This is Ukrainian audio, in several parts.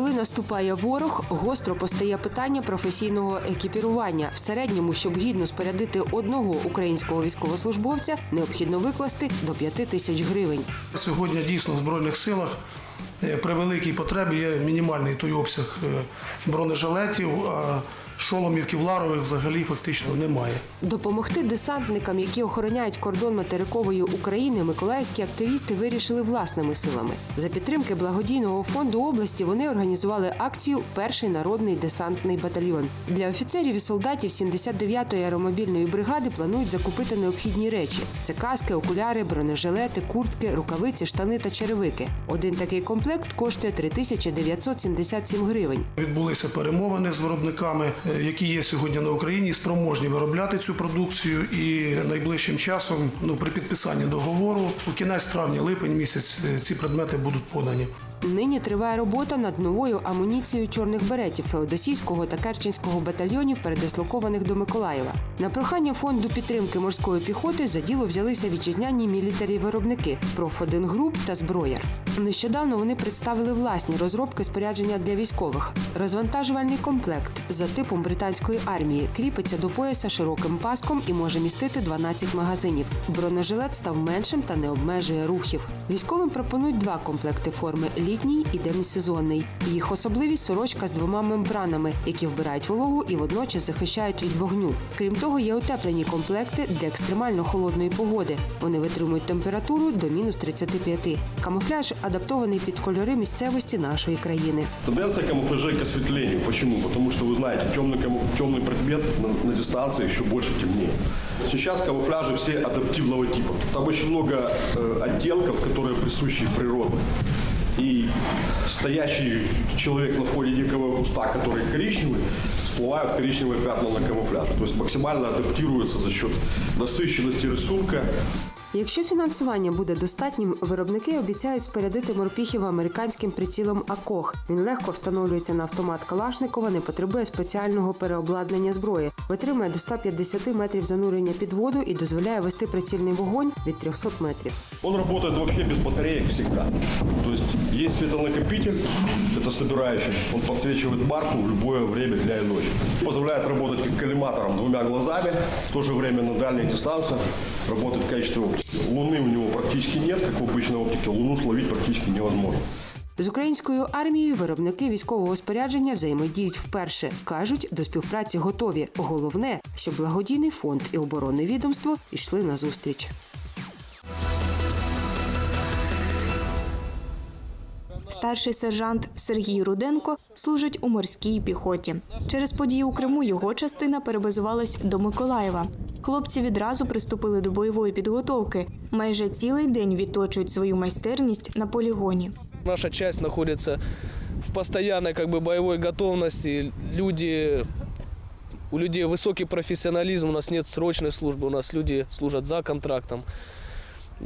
наступає ворог, гостро постає питання професійного екіпірування. В середньому, щоб гідно спорядити одного українського військовослужбовця, необхідно викласти до 5 тисяч гривень. Сьогодні дійсно в Збройних силах е, при великій потребі є мінімальний той обсяг е, бронежилетів, шоломів ківларових взагалі фактично немає. Допомогти десантникам, які охороняють кордон материкової України, миколаївські активісти вирішили власними силами. За підтримки благодійного фонду області вони організували акцію Перший народний десантний батальйон. Для офіцерів і солдатів 79-ї аеромобільної бригади планують закупити необхідні речі: це каски, окуляри, бронежилети, куртки, рукавиці, штани та черевики. Один такий комплект коштує 3977 гривень. Відбулися перемовини з виробниками, які є сьогодні на Україні, спроможні виробляти цю продукцію. І найближчим часом, ну при підписанні договору, у кінець травня, липень місяць, е, ці предмети будуть подані. Нині триває робота над новою амуніцією чорних беретів Феодосійського та Керченського батальйонів, передислокованих до Миколаєва. На прохання фонду підтримки морської піхоти за діло взялися вітчизняні мілітарі-виробники Проф-1 груп та зброяр. Нещодавно вони представили власні розробки спорядження для військових. Розвантажувальний комплект за типом британської армії кріпиться до пояса широким паском і може містити 12 магазинів. Бронежилет став меншим та не обмежує рухів. Військовим пропонують два комплекти форми літній і демісезонний. Їх особливість сорочка з двома мембранами, які вбирають вологу і водночас захищають від вогню. Крім того, є утеплені комплекти для екстремально холодної погоди. Вони витримують температуру до мінус 35. Камуфляж адаптований під кольори місцевості нашої країни. Тенденция камуфляжей к осветлению. Почему? Потому что, вы знаете, темный, каму- темный предмет на, на дистанции еще больше темнее. Сейчас камуфляжи все адаптивного типа. Там очень много э, оттенков, которые присущи природе. И стоящий человек на фоне дикого куста, который коричневый, всплывают коричневые пятна на камуфляже. То есть максимально адаптируется за счет насыщенности рисунка, Якщо фінансування буде достатнім, виробники обіцяють спорядити морпіхів американським прицілом АКОХ. Він легко встановлюється на автомат Калашникова, не потребує спеціального переобладнання зброї, витримує до 150 метрів занурення під воду і дозволяє вести прицільний вогонь від 300 метрів. Он работает вообще без батареек всегда. То есть есть светонакопитель, это собирающий, он подсвечивает марку в любое время дня и ночи. Позволяет работать как коллиматором двумя глазами, в то же время на работает в качестве оптики. Луны у него практически нет, как в обычной оптике, луну словить практически невозможно. З українською армією виробники військового спорядження взаємодіють вперше. кажуть, до співпраці готові. Головне, щоб благодійний фонд і оборонне відомство йшли на зустріч. Старший сержант Сергій Руденко служить у морській піхоті. Через події у Криму його частина перебазувалась до Миколаєва. Хлопці відразу приступили до бойової підготовки. Майже цілий день відточують свою майстерність на полігоні. Наша часть находится в постоянной как бы, боевой готовности. Люди, у людей высокий профессионализм, у нас нет срочной службы, у нас люди служат за контрактом.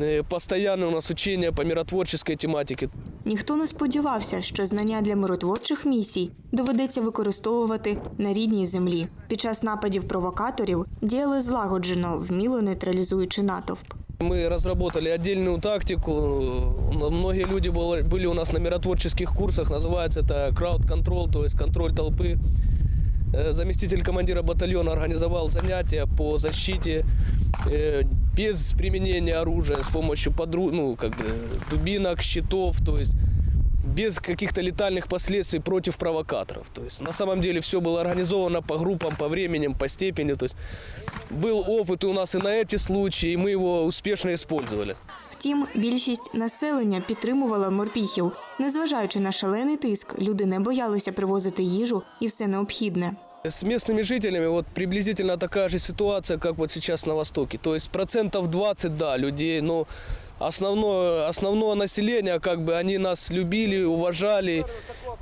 Э, Постоянное у нас учение по миротворческой тематике. Ніхто не сподівався, що знання для миротворчих місій доведеться використовувати на рідній землі. Під час нападів провокаторів діяли злагоджено, вміло нейтралізуючи натовп. Мы разработали отдельную тактику. Э, Многие люди было- были у нас на миротворческих курсах. Называется это крауд-контрол, то есть контроль толпы. Э, Заместитель командира батальона организовал занятия по защите э, без применения оружия, с помощью подру... ну, как бы, дубинок, щитов, то есть без каких-то летальных последствий против провокаторов. То есть на самом деле все было организовано по группам, по временем, по степени. То есть был опыт у нас и на эти случаи, и мы его успешно использовали. Втім, більшість населення підтримувала морпіхів. Незважаючи на шалений тиск, люди не боялися привозити їжу і все необхідне. С местными жителями вот приблизительно такая же ситуация, как вот сейчас на Востоке. То есть процентов 20, да, людей, но основное, основное население, как бы они нас любили, уважали.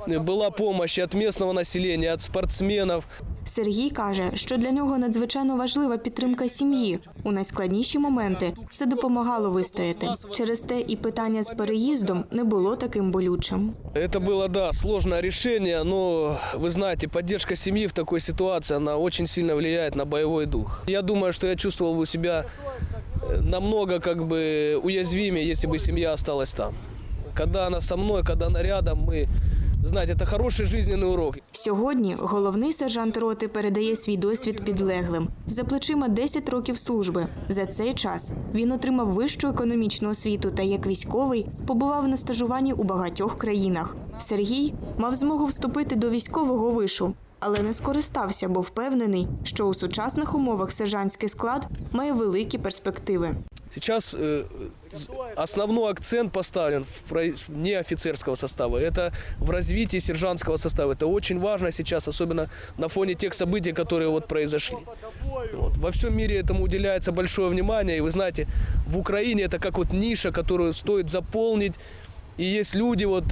Была помощь и от местного населения, от спортсменов. Сергій каже, що для нього надзвичайно важлива підтримка сім'ї. У найскладніші моменти це допомагало вистояти. Через те і питання з переїздом не було таким болючим. Это было, да, сложное решение, но, вы знаете, поддержка семьи в такой ситуации, она очень сильно влияет на боевой дух. Я думаю, что я чувствовал бы себя э, намного как бы уязвимее, если бы семья осталась там. Когда она со мной, когда она рядом, мы знаете, это хороший жизненный урок. Сьогодні головний сержант роти передає свій досвід підлеглим. За плечима 10 років служби. За цей час він отримав вищу економічну освіту та як військовий побував на стажуванні у багатьох країнах. Сергій мав змогу вступити до військового вишу, але не скористався, бо впевнений, що у сучасних умовах сержантський склад має великі перспективи. Сейчас э, основной акцент поставлен в не офицерского состава, это в развитии сержантского состава. Это очень важно сейчас, особенно на фоне тех событий, которые вот произошли. Вот. Во всем мире этому уделяется большое внимание, и вы знаете, в Украине это как вот ниша, которую стоит заполнить. И есть люди, вот,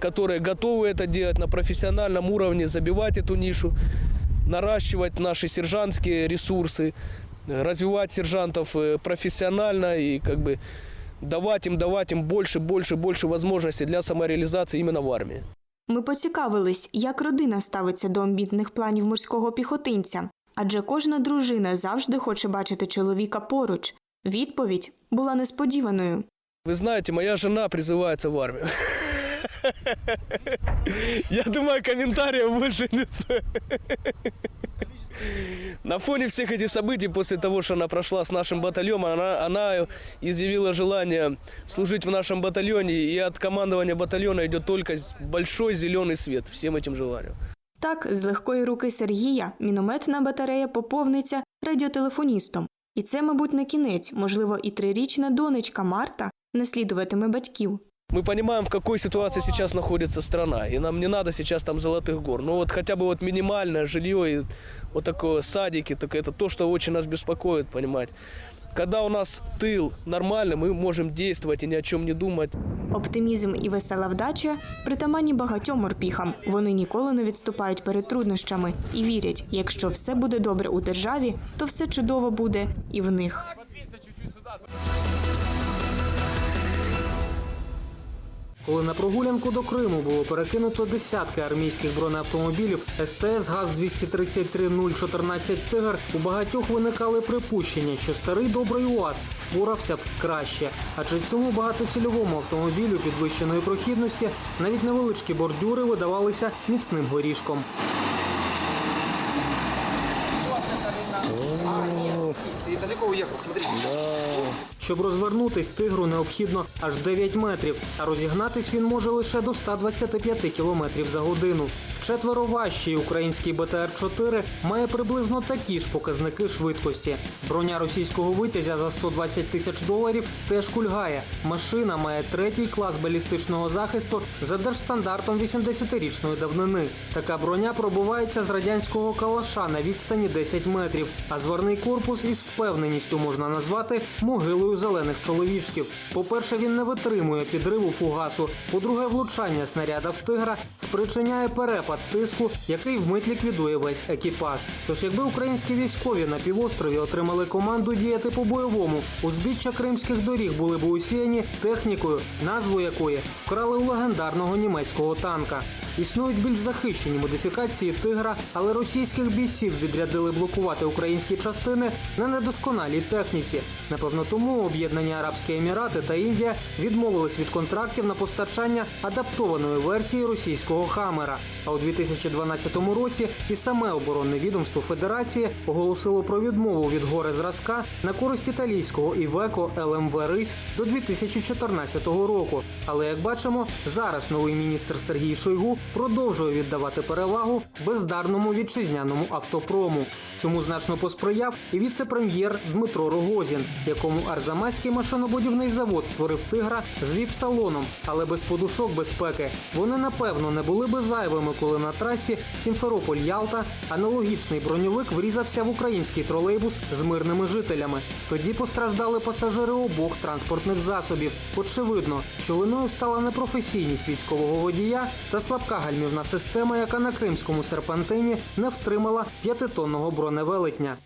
которые готовы это делать на профессиональном уровне, забивать эту нишу, наращивать наши сержантские ресурсы, развивать сержантов э, профессионально и как бы давать им, давать им больше, больше, больше возможностей для самореализации именно в армии. Ми поцікавились, як родина ставиться до амбітних планів морського піхотинця, адже кожна дружина завжди хоче бачити чоловіка поруч. Відповідь була несподіваною. Вы знаете, моя жена призывается в армию. Я думаю, комментариев больше не стоит. На фоне всех этих событий, после того, что она прошла с нашим батальоном, она, она изъявила желание служить в нашем батальоне, и от командования батальона идет только большой зеленый свет всем этим желаниям. Так, з легкої руки Сергія мінометна батарея поповниться радіотелефоністом. І це, мабуть, не кінець, можливо, і трирічна донечка Марта наслідуватиме батьків. Мы понимаем, в какой ситуации сейчас находится страна, и нам не надо сейчас там золотых гор. Но вот хотя бы вот минимальное жилье и вот такое садики, так это то, что очень нас беспокоит, понимаете. Когда у нас тыл нормальный, мы можем действовать и ни о чем не думать. Оптимізм і весела вдача притаманні багатьом морпіхам. Вони ніколи не відступають перед труднощами і вірять, якщо все буде добре у державі, то все чудово буде і в них. Коли на прогулянку до Криму було перекинуто десятки армійських бронеавтомобілів СТС ГАЗ-233-014 «Тигр», у багатьох виникали припущення, що старий добрий УАЗ впорався б краще. Адже цьому багатоцільовому автомобілю підвищеної прохідності навіть невеличкі бордюри видавалися міцним горішком. Щоб розвернутись, тигру необхідно аж 9 метрів, а розігнатись він може лише до 125 кілометрів за годину. Вчетверо важчий український БТР-4 має приблизно такі ж показники швидкості. Броня російського витязя за 120 тисяч доларів теж кульгає. Машина має третій клас балістичного захисту за держстандартом 80-річної давнини. Така броня пробувається з радянського калаша на відстані 10 метрів, а зверний корпус із впевненістю можна назвати могилою зелених чоловічків. По-перше, він не витримує підриву фугасу. По-друге, влучання снаряда в тигра спричиняє перепад тиску, який вмить ліквідує весь екіпаж. Тож, якби українські військові на півострові отримали команду діяти по-бойовому, узбіччя кримських доріг були б усіяні технікою, назву якої вкрали у легендарного німецького танка. Існують більш захищені модифікації тигра, але російських бійців відрядили блокувати українські частини на недосконалій техніці. Напевно, тому об'єднані Арабські Емірати та Індія відмовились від контрактів на постачання адаптованої версії російського хамера. А у 2012 році і саме оборонне відомство Федерації оголосило про відмову від гори зразка на користь італійського Івеко ЛМВ Рись до 2014 року. Але як бачимо, зараз новий міністр Сергій Шойгу продовжує віддавати перевагу бездарному вітчизняному автопрому. Цьому значно посприяв і віце-прем'єр Дмитро Рогозін, якому Арзамаський машинобудівний завод створив тигра з віп-салоном, але без подушок безпеки. Вони напевно не були би зайвими, коли на трасі Сімферополь-Ялта аналогічний броньовик врізався в український тролейбус з мирними жителями. Тоді постраждали пасажири обох транспортних засобів. Очевидно, що виною стала непрофесійність військового водія та слабка гальмівна система, яка на кримському серпантині не втримала п'ятитонного броневелетня.